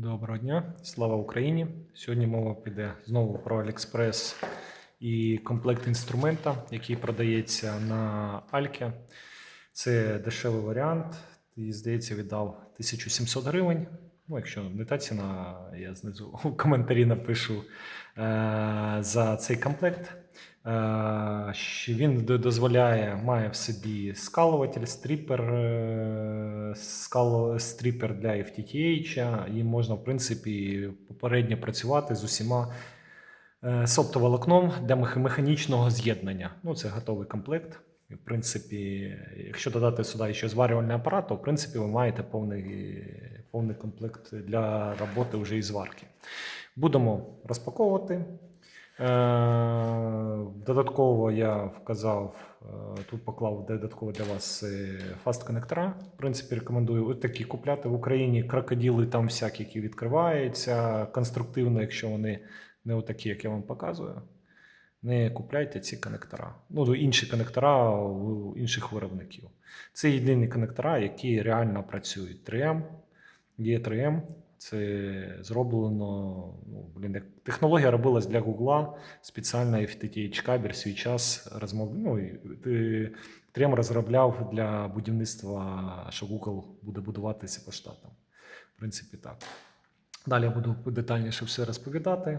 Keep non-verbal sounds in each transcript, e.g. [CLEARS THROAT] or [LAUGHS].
Доброго дня, слава Україні! Сьогодні мова піде знову про AliExpress і комплект інструмента, який продається на Альке. Це дешевий варіант. І, здається, віддав 1700 гривень. Ну, якщо не та ціна, я знизу у коментарі напишу е, за цей комплект. Е, Він дозволяє, має в собі скалуватель, стріпер, е, стріпер для FTTH. І можна, в принципі, попередньо працювати з усіма е, з для механічного з'єднання. Ну, це готовий комплект. І, в принципі, якщо додати сюди ще зварювальний апарат, то в принципі ви маєте повний, повний комплект для роботи вже із зварки. Будемо розпаковувати. Е, Додатково я вказав, е, тут поклав додатково для вас е, фаст коннектора. В принципі, рекомендую такі купляти в Україні. Крокоділи там всякі, які відкриваються конструктивно, якщо вони не отакі, як я вам показую. Не купляйте ці коннектора. Ну, інші коннектора у інших виробників. Це єдині коннектора, які реально працюють. 3M, є 3M. Це зроблено. Ну, блін, як технологія робилась для Гугла. Спеціально FTTH кабель свій час розмов... ну, і, е, 3M розробляв для будівництва, що Google буде будуватися по штатам. В принципі, так. Далі я буду детальніше все розповідати.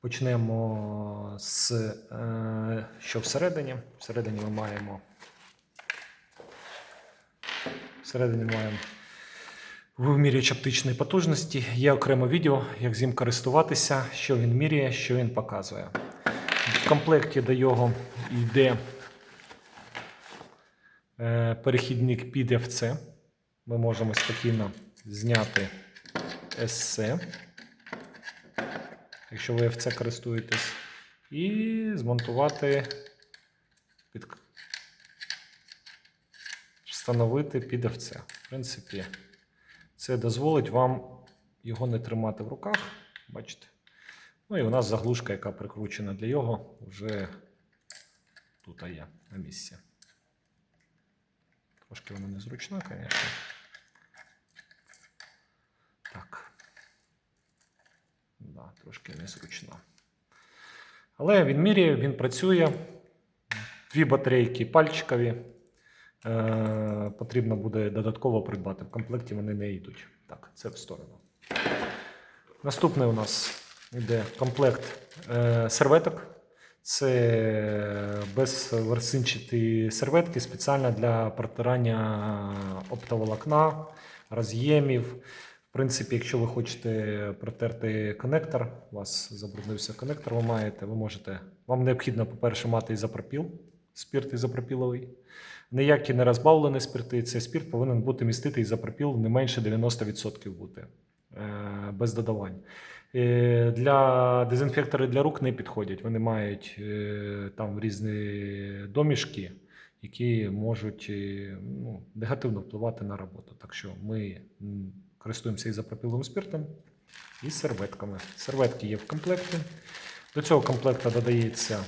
Почнемо з е, що всередині. Всередині ми маємо. Всередині маємо вимірювач оптичної потужності. Є окреме відео, як з ним користуватися, що він міряє, що він показує. В комплекті до його йде е, перехідник під FC. Ми можемо спокійно зняти SC якщо ви FC користуєтесь, і змонтувати під встановити під FC. В принципі, це дозволить вам його не тримати в руках. Бачите? Ну і у нас заглушка, яка прикручена для його, вже тут є на місці. Трошки вона незручна, звісно. Так. Да, трошки незручно. Але він міряє, він працює. Дві батарейки пальчикові. Е, потрібно буде додатково придбати. В комплекті вони не йдуть. Так, це в сторону. Наступне у нас йде комплект е, серветок. Це безворсинчаті серветки спеціально для протирання оптоволокна, роз'ємів. В принципі, якщо ви хочете протерти коннектор, у вас забруднився коннектор, ви маєте, ви можете. Вам необхідно, по-перше, мати ізопропіл, спірт ізопропіловий. Ніякі не розбавлені спирти. Цей спірт повинен бути містити ізопропіл не менше 90% бути е, без додавань. Е, Для дезінфектори для рук не підходять. Вони мають е, там різні домішки, які можуть ну, негативно впливати на роботу. Так що ми користуємося ізопропіловим спиртом і серветками. Серветки є в комплекті. До цього комплекту додається.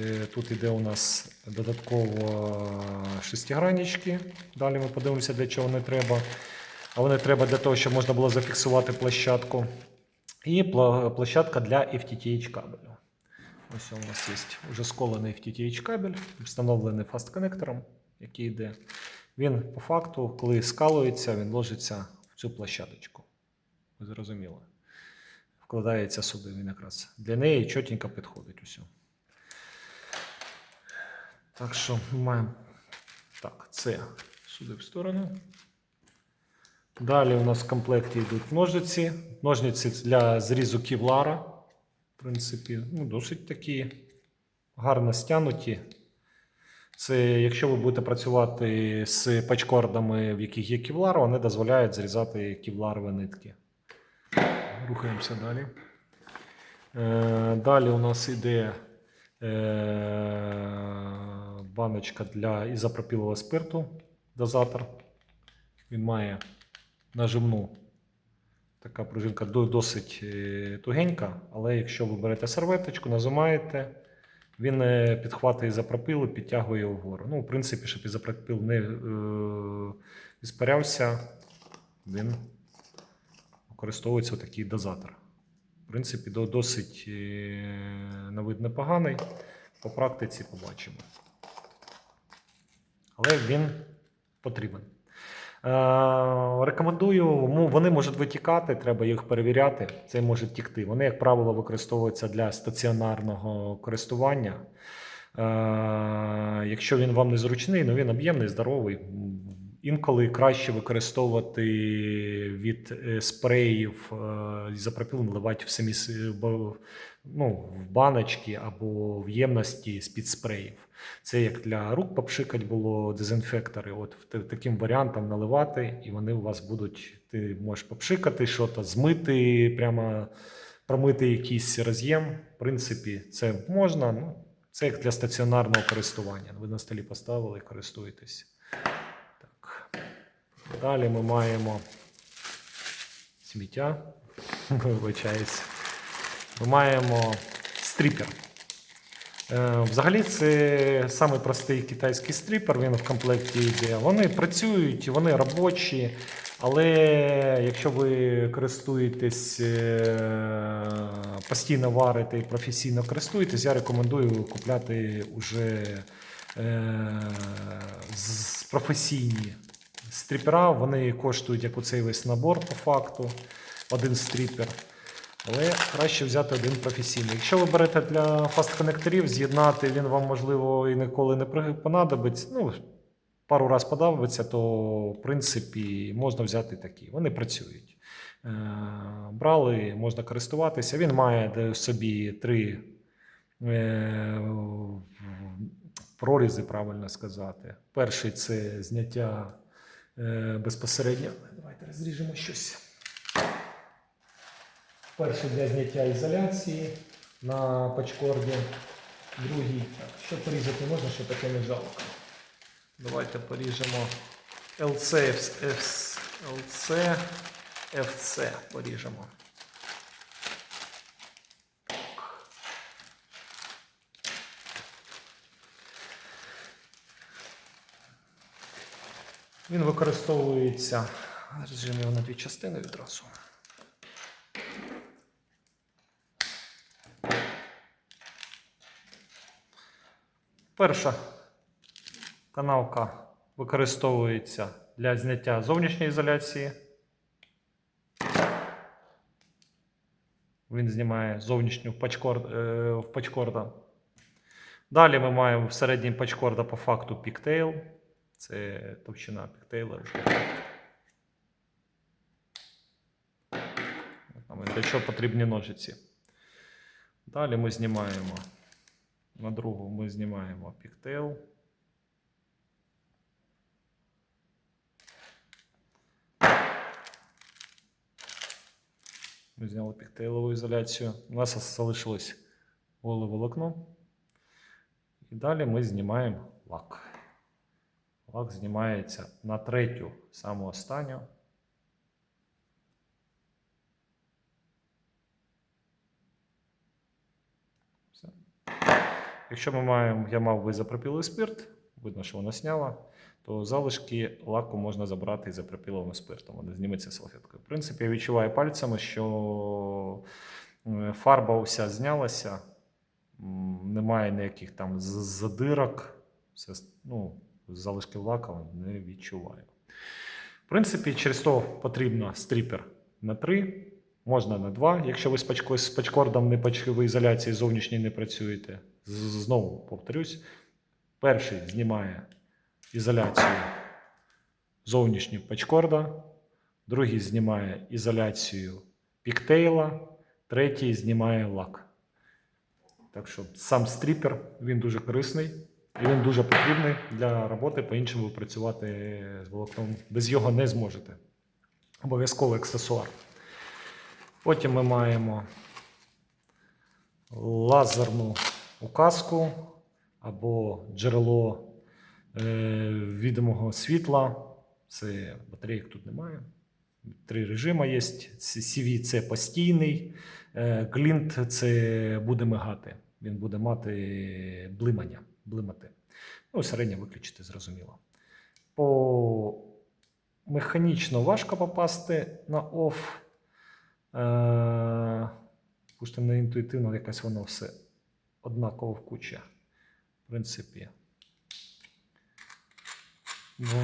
Е, Тут іде у нас додатково шестиграннички. Далі ми подивимося, для чого вони треба. А вони треба для того, щоб можна було зафіксувати площадку. І площадка для FTTH кабелю. Ось у нас є вже сколений FTTH кабель, встановлений фаст-коннектором, який йде. Він по факту, коли скалується, він ложиться в цю площадочку. Ви зрозуміли. Вкладається сюди він якраз. Для неї чотенько підходить усе. Так що ми маємо. Так, це сюди в сторону. Далі у нас в комплекті йдуть ножиці. Ножниці для зрізу ківлара. В принципі, ну, досить такі гарно стянуті. Це якщо ви будете працювати з пачкордами, в яких є ківлар, вони дозволяють зрізати ківларові нитки. Рухаємося далі. Е, далі у нас іде е, баночка для ізопропілового спирту, дозатор. Він має нажимну. Така пружинка досить е, тугенька, але якщо ви берете серветочку, нажимаєте, він е, підхватує ізопропіл і підтягує вгору. Ну, в принципі, щоб ізопропіл не е, іспарявся, він використовується такий дозатор. В принципі, досить е, на вид непоганий. По практиці побачимо. Але він потрібен. Е, Рекомендую, вони можуть витікати, треба їх перевіряти. Це може тікти. Вони, як правило, використовуються для стаціонарного користування. Е, Якщо він вам не зручний, ну він об'ємний, здоровий. Інколи краще використовувати від е, спреїв ізопропіл наливати в самі ну, в баночки або в ємності з-під спреїв. Це як для рук попшикать було дезінфектори. От таким варіантом наливати, і вони у вас будуть. Ти можеш попшикати щось, змити, прямо промити якийсь роз'єм. В принципі, це можна. Ну, це як для стаціонарного користування. Ви на столі поставили і користуєтесь. Так. Далі ми маємо сміття. [LAUGHS] Вибачаюсь. Ми маємо стріпер. Е, Взагалі, це самий простий китайський стріпер, він в комплекті йде. Вони працюють, вони робочі, але якщо ви користуєтесь е, постійно варите і професійно користуєтесь, я рекомендую купляти уже е, професійні стріпера. Вони коштують як оцей весь набор по факту, один стріпер. Але краще взяти один професійний. Якщо ви берете для фаст-коннекторів, з'єднати він вам, можливо, і ніколи не понадобиться. Ну, пару раз подобається, то в принципі можна взяти такі. Вони працюють. Е, Брали, можна користуватися. Він має в собі три е, прорізи, правильно сказати. Перший це зняття е, безпосередньо. Давайте розріжемо щось. Перший для зняття ізоляції на пачкорді. Другий. Що порізати можна, що таке не жалко. Давайте поріжемо LC, LC, FC поріжемо. Він використовується. Розжимо його на дві частини відразу. Перша канавка використовується для зняття зовнішньої ізоляції. Він знімає зовнішню е, пачкорда. Далі ми маємо в середній пачкорда по факту піктейл. Це товщина піктейла. Для чого потрібні ножиці. Далі ми знімаємо на другу ми знімаємо піктейл. Ми зняли піктейлову ізоляцію. У нас залишилось голе волокно. І далі ми знімаємо лак. Лак знімається на третю, саму останню. Якщо ми маємо, я мав ізопропіловий спирт, видно, що вона сняла, то залишки лаку можна забрати ізопропіловим спиртом. Вони зніметься салфеткою. В принципі, я відчуваю пальцями, що фарба вся знялася, немає ніяких там задирок, все, ну, залишків лака не відчуваю. В принципі, через то потрібно стріпер на 3, можна на 2, якщо ви з, пачко, пачкордом не ви ізоляції зовнішньої не працюєте. Знову повторюсь, перший знімає ізоляцію зовнішню пачкорда, другий знімає ізоляцію піктейла, третій знімає лак. Так що сам стріпер він дуже корисний і він дуже потрібний для роботи. По-іншому працювати з волокном. Без його не зможете. Обов'язковий аксесуар. Потім ми маємо лазерну указку або джерело е, відомого світла. Це батарейок тут немає. Три режими є. CV це постійний, е, це буде мигати. Він буде мати блимання, блимати. Ну, середньо виключити, зрозуміло. По механічно важко попасти на OFF. Е, Пусть не інтуїтивно, якось воно все однаково в кучі. В принципі.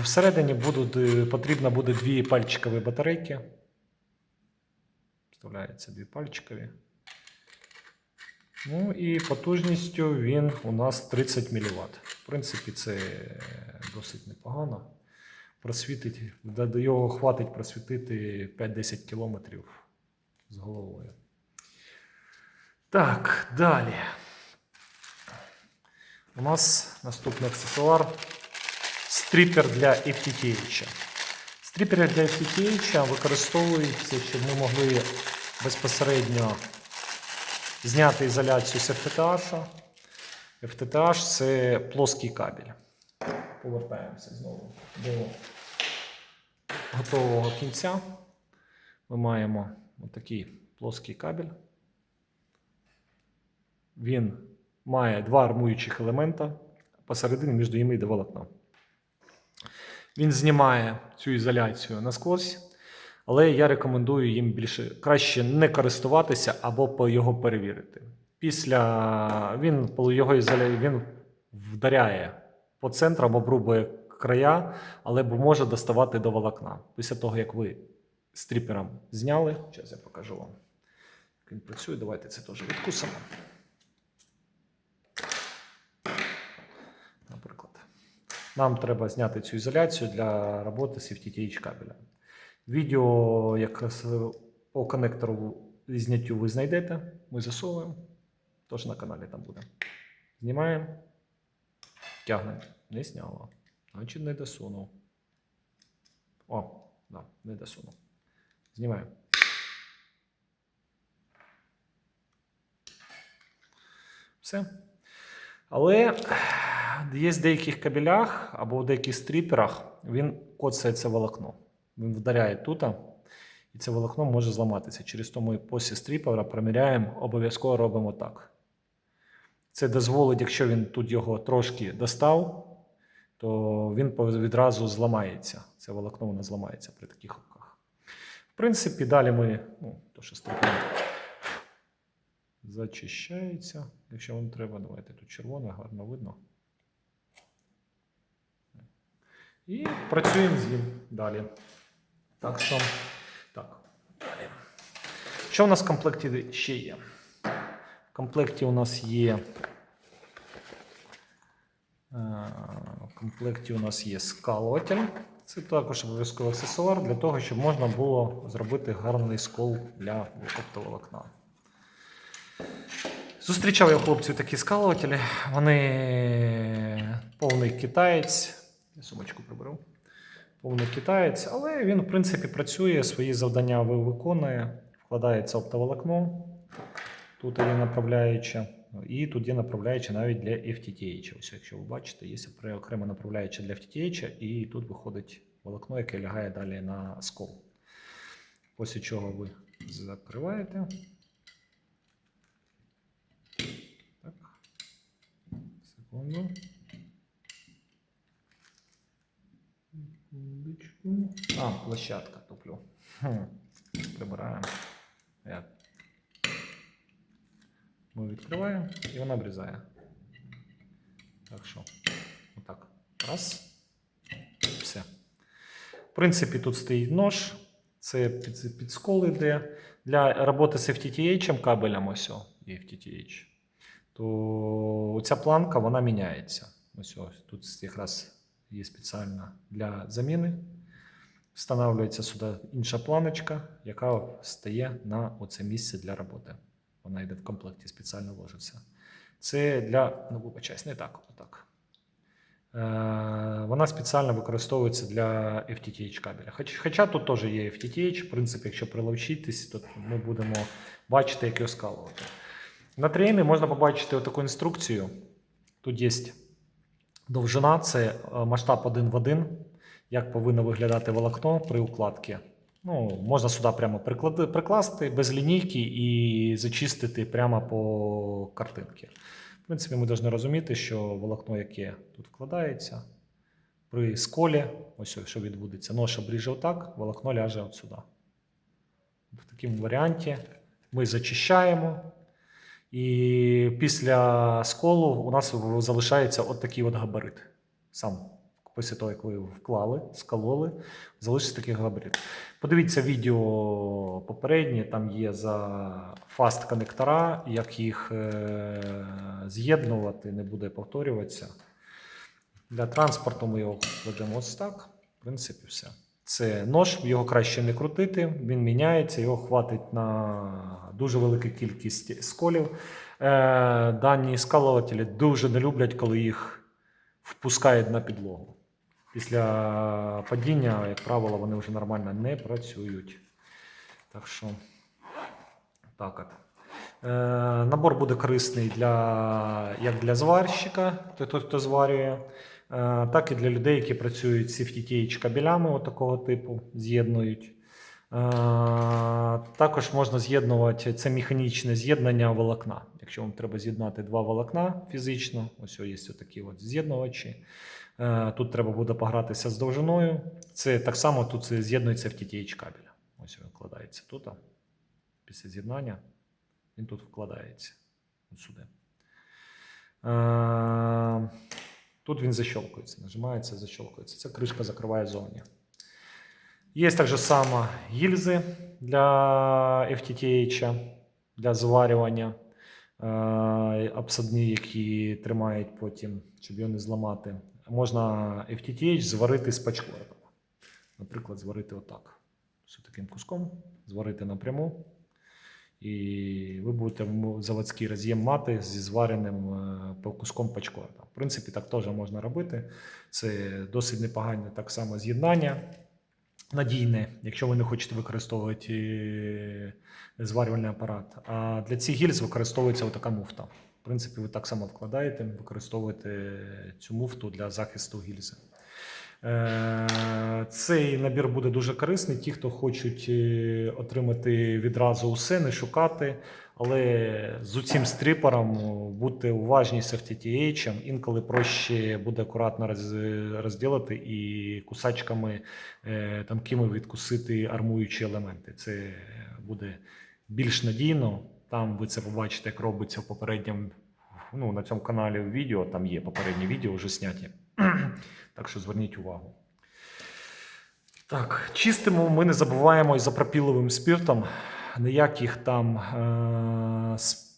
Всередині будуть, е, потрібно буде дві пальчикові батарейки. Вставляється дві пальчикові. Ну і потужністю він у нас 30 мВт. В принципі, це досить непогано. Просвітить, до його хватить просвітити 5-10 кілометрів з головою. Так, далі. У нас наступний аксесуар стріпер для FTTH. Стріпери для FTTH використовуються, щоб ми могли безпосередньо зняти ізоляцію з FTTH. FTTH це плоский кабель. Повертаємося знову до готового кінця. Ми маємо отакий плоский кабель. Він має два армуючих елемента. Посередині між ними йде волокно. Він знімає цю ізоляцію насквозь, але я рекомендую їм більше краще не користуватися або його перевірити. Після він його ізоля... він вдаряє по центрам, обрубує края, але може доставати до волокна. Після того, як ви стріпером зняли, зараз я покажу вам. Як він працює, давайте це теж відкусимо. Наприклад. Нам треба зняти цю ізоляцію для роботи з FTTH кабеля. Відео якраз по коннектору зняттю ви знайдете. Ми засовуємо. Тож на каналі там буде. Знімаємо. Тягнемо. Не зняло. Значить не досунув. О, да, не досунув. Знімаємо. Все. Але є в деяких кабелях або в деяких стріперах він коцається волокно. Він вдаряє тут, і це волокно може зламатися. Через то ми після стріпера приміряємо, обов'язково робимо так. Це дозволить, якщо він тут його трошки достав, то він відразу зламається. Це волокно воно зламається при таких принципі, далі ми, ну, то що стріпер зачищається. Якщо вам треба, давайте тут червоне, гарно видно. І працюємо з ним далі. Так що, так, далі. Що у нас в комплекті ще є? В комплекті у нас є. е, В комплекті у нас є скалуватель. Це також обов'язковий аксесуар для того, щоб можна було зробити гарний скол для оптоволокна. Зустрічав я хлопців такі скалувателі. Вони повний китаєць. Я сумочку приберу. Повний китаєць, але він, в принципі, працює, свої завдання виконує, вкладається оптоволокно. Тут є направляюча, і тут є направляюча навіть для FTTH. Ось, якщо ви бачите, є окре- окрема направляюча для FTTH, і тут виходить волокно, яке лягає далі на скол. Після чого ви закриваєте. Так. Секунду. Секундочку. А, площадка туплю. Прибираємо. Я. Ми відкриваємо і вона обрізає. Так що, отак. Раз. Все. В принципі, тут стоїть нож. Це під, під скол йде. Для роботи з FTTH кабелем ось о, FTTH, то ця планка вона міняється. Ось ось тут якраз є спеціальна для заміни. Встановлюється сюди інша планочка, яка стає на оце місце для роботи. Вона йде в комплекті, спеціально ложиться. Це для, ну вибачаюсь, не так, отак. Е, вона спеціально використовується для FTTH кабеля. Хоч, хоча тут теж є FTTH, в принципі, якщо приловчитись, то ми будемо бачити, як його скалувати. На треймі можна побачити таку інструкцію. Тут є довжина, це е, масштаб 1 в 1, як повинно виглядати волокно при укладці. Ну, можна сюди прямо приклади- прикласти без лінійки і зачистити прямо по картинці. В принципі, ми повинні розуміти, що волокно, яке тут вкладається, при сколі, ось що відбудеться, нож обріже отак, волокно ляже от сюди. в такому варіанті. Ми зачищаємо. І після сколу у нас залишається от такий от габарит. Сам після того, як ви вклали, скололи, залишиться такий габарит. Подивіться відео попереднє, там є за фаст коннектора, як їх е- з'єднувати, не буде повторюватися. Для транспорту ми його кладемо ось так. В принципі, все. Це нож, його краще не крутити, він міняється, його хватить на дуже велику кількість сколів. Е, дані скалувателі дуже не люблять, коли їх впускають на підлогу. Після падіння, як правило, вони вже нормально не працюють. Так що, так от. Е, набор буде корисний для, як для зварщика, той, хто зварює, е, так і для людей, які працюють з FTTH кабелями такого типу, з'єднують. Е, також можна з'єднувати це механічне з'єднання волокна. Якщо вам треба з'єднати два волокна фізично, ось є такі от з'єднувачі. Е, Тут треба буде погратися з довжиною. Це так само тут з'єднується в TTH кабеля. Ось він вкладається тут. Після з'єднання він тут вкладається. Сюди. Е, Тут він защелкується, нажимається, защелкується. Це кришка закриває зовні. Є так же само гільзи для FTTH, для зварювання. Е, Обсадні, які тримають потім, щоб його не зламати. Можна FTTH зварити з пачкортом. Наприклад, зварити отак. З таким куском, зварити напряму. І ви будете заводський роз'єм мати зі звареним е, куском пачкорда. В принципі, так теж можна робити. Це досить непогане так само з'єднання. Надійне, якщо ви не хочете використовувати е, зварювальний апарат. А для цих гільз використовується така муфта. В принципі, ви так само вкладаєте, використовуєте цю муфту для захисту гільзи. Е, Цей набір буде дуже корисний. Ті, хто хочуть е, отримати відразу усе, не шукати. Але з цим стріпером будьте уважні з FTTH. Інколи проще буде акуратно розділити і кусачками е, тамкими відкусити армуючі елементи. Це буде більш надійно. Там ви це побачите, як робиться в попередньому ну, на цьому каналі відео. Там є попередні відео вже зняті. [CLEARS THROAT] Так що зверніть увагу. Так, чистимо ми не забуваємо і за пропіловим спиртом. Ніяких там,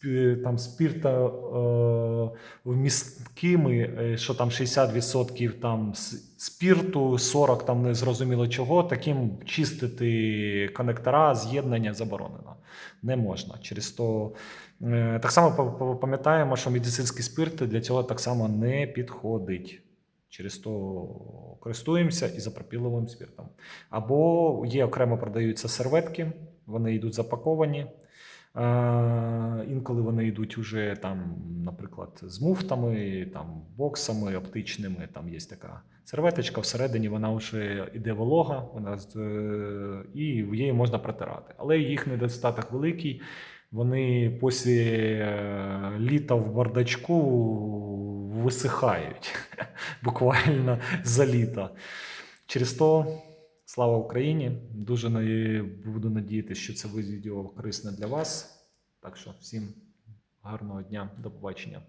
е, там спирта е, вмісткими, е, що там 60% там с- спирту, 40 там не зрозуміло чого. Таким чистити коннектора, з'єднання заборонено. Не можна. Через то так само па- па- пам'ятаємо, що медицинський спирт для цього так само не підходить. Через то користуємося ізопропіловим спиртом. Або є окремо продаються серветки, вони йдуть запаковані. Е, інколи вони йдуть уже там, наприклад, з муфтами, там, боксами оптичними. Там є така серветочка, всередині вона вже йде волога, вона е, і її можна протирати. Але їх недостаток великий. Вони після е, літа в бардачку висихають [LAUGHS] буквально за літо. Через то слава Україні! Дуже буду надіятися, що це відео корисне для вас. Так що всім гарного дня, до побачення.